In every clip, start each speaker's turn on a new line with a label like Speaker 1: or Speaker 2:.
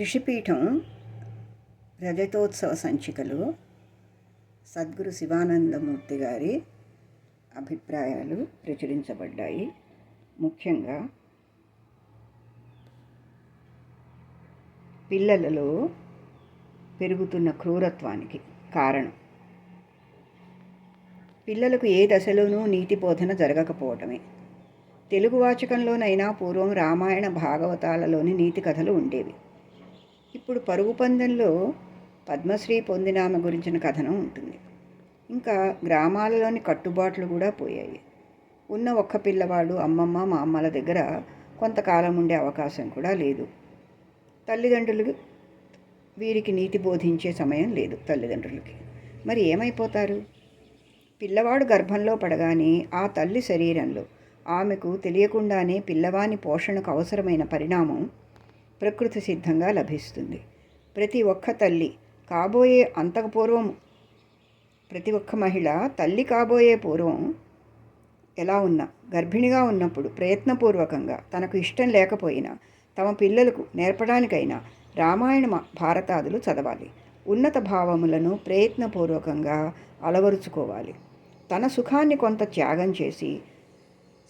Speaker 1: ఋషిపీఠం రజతోత్సవ సంచికలో సద్గురు శివానందమూర్తి గారి అభిప్రాయాలు ప్రచురించబడ్డాయి. ముఖ్యంగా పిల్లలలో పెరుగుతున్న క్రూరత్వానికి కారణం. పిల్లలకు ఏ దశలోనూ నీతి బోధన జరగకపోవటమే. తెలుగు వాచకంలోనైనా పూర్వం రామాయణ భాగవతాలలోని నీతి కథలు ఉండేవి. ఇప్పుడు పరుగు పందెంలో పద్మశ్రీ పొందిన ఆమె గురించిన కథనం ఉంటుంది. ఇంకా గ్రామాలలోని కట్టుబాట్లు కూడా పోయాయి. ఉన్న ఒక్క పిల్లవాడు అమ్మమ్మ మా అమ్మల దగ్గర కొంతకాలం ఉండే అవకాశం కూడా లేదు. తల్లిదండ్రులు వీరికి నీతి బోధించే సమయం లేదు తల్లిదండ్రులకి. మరి ఏమైపోతారు? పిల్లవాడు గర్భంలో పడగానే ఆ తల్లి శరీరంలో ఆమెకు తెలియకుండానే పిల్లవాని పోషణకు అవసరమైన పరిణామం ప్రకృతి సిద్ధంగా లభిస్తుంది. ప్రతి ఒక్క తల్లి కాబోయే అంతకు పూర్వం ప్రతి ఒక్క మహిళ తల్లి కాబోయే పూర్వం ఎలా ఉన్నా గర్భిణిగా ఉన్నప్పుడు ప్రయత్నపూర్వకంగా తనకు ఇష్టం లేకపోయినా తమ పిల్లలకు నేర్పడానికైనా రామాయణ భారతాదులు చదవాలి. ఉన్నత భావములను ప్రయత్నపూర్వకంగా అలవరుచుకోవాలి. తన సుఖాన్ని కొంత త్యాగం చేసి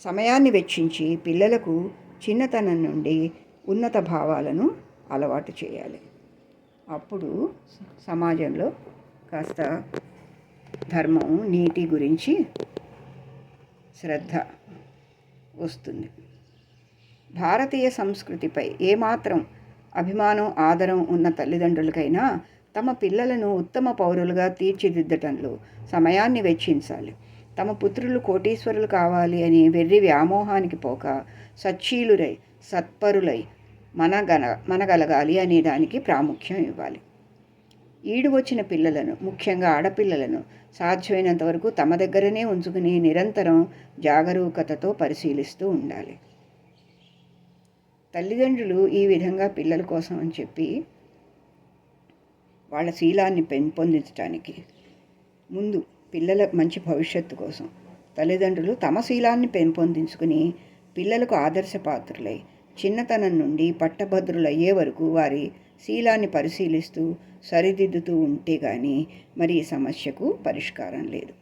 Speaker 1: సమయాన్ని వెచ్చించి పిల్లలకు చిన్నతనం నుండి ఉన్నత భావాలను అలవాటు చేయాలి. అప్పుడు సమాజంలో కాస్త ధర్మం నీతి గురించి శ్రద్ధ వస్తుంది. భారతీయ సంస్కృతిపై ఏమాత్రం అభిమానం ఆదరం ఉన్న తల్లిదండ్రులకైనా తమ పిల్లలను ఉత్తమ పౌరులుగా తీర్చిదిద్దటంలో సమయాన్ని వెచ్చించాలి. తమ పుత్రులు కోటీశ్వరులు కావాలి అని వెర్రి వ్యామోహానికి పోక సచ్చీలురై సత్పరులై మనగన మనగలగాలి అనే దానికి ప్రాముఖ్యం ఇవ్వాలి. ఈడు వచ్చిన పిల్లలను ముఖ్యంగా ఆడపిల్లలను సాధ్యమైనంత వరకు తమ దగ్గరనే ఉంచుకుని నిరంతరం జాగరూకతతో పరిశీలిస్తూ ఉండాలి. తల్లిదండ్రులు ఈ విధంగా పిల్లల కోసం అని చెప్పి వాళ్ళ శీలాన్ని పెంపొందించడానికి ముందు పిల్లల మంచి భవిష్యత్తు కోసం. తల్లిదండ్రులు తమ శీలాన్ని పెంపొందించుకుని పిల్లలకు ఆదర్శ ఆదర్శపాత్రులై చిన్నతనం నుండి పట్టభద్రులయ్యే వరకు వారి శీలాన్ని పరిశీలిస్తూ సరిదిద్దుతూ ఉంటే కానీ మరి ఈ సమస్యకు పరిష్కారం లేదు.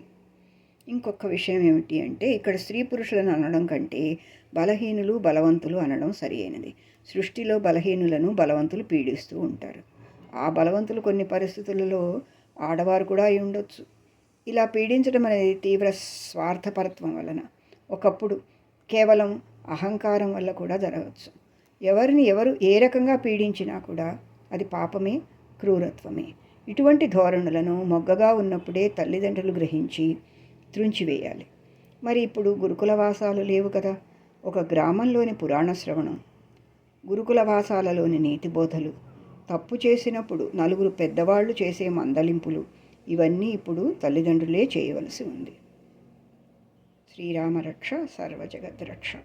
Speaker 1: ఇంకొక విషయం ఏమిటి అంటే ఇక్కడ స్త్రీ పురుషులను అనడం కంటే బలహీనులు బలవంతులు అనడం సరి అయినది. సృష్టిలో బలహీనులను బలవంతులు పీడిస్తూ ఉంటారు. ఆ బలవంతులు కొన్ని పరిస్థితులలో ఆడవారు కూడా అయి ఉండొచ్చు. ఇలా పీడించడం అనేది తీవ్ర స్వార్థపరత్వం వలన ఒకప్పుడు కేవలం అహంకారం వల్ల కూడా జరగవచ్చు. ఎవరిని ఎవరు ఏ రకంగా పీడించినా కూడా అది పాపమే క్రూరత్వమే. ఇటువంటి ధోరణులను మొగ్గగా ఉన్నప్పుడే తల్లిదండ్రులు గ్రహించి త్రుంచివేయాలి. మరి ఇప్పుడు గురుకుల వాసాలు లేవు కదా. ఒక గ్రామంలోని పురాణ శ్రవణం. గురుకుల వాసాలలోని నీతి బోధలు. తప్పు చేసినప్పుడు నలుగురు పెద్దవాళ్ళు చేసే మందలింపులు. ఇవన్నీ ఇప్పుడు తల్లిదండ్రులే చేయవలసి ఉంది. శ్రీరామరక్ష సర్వజగద్రక్ష.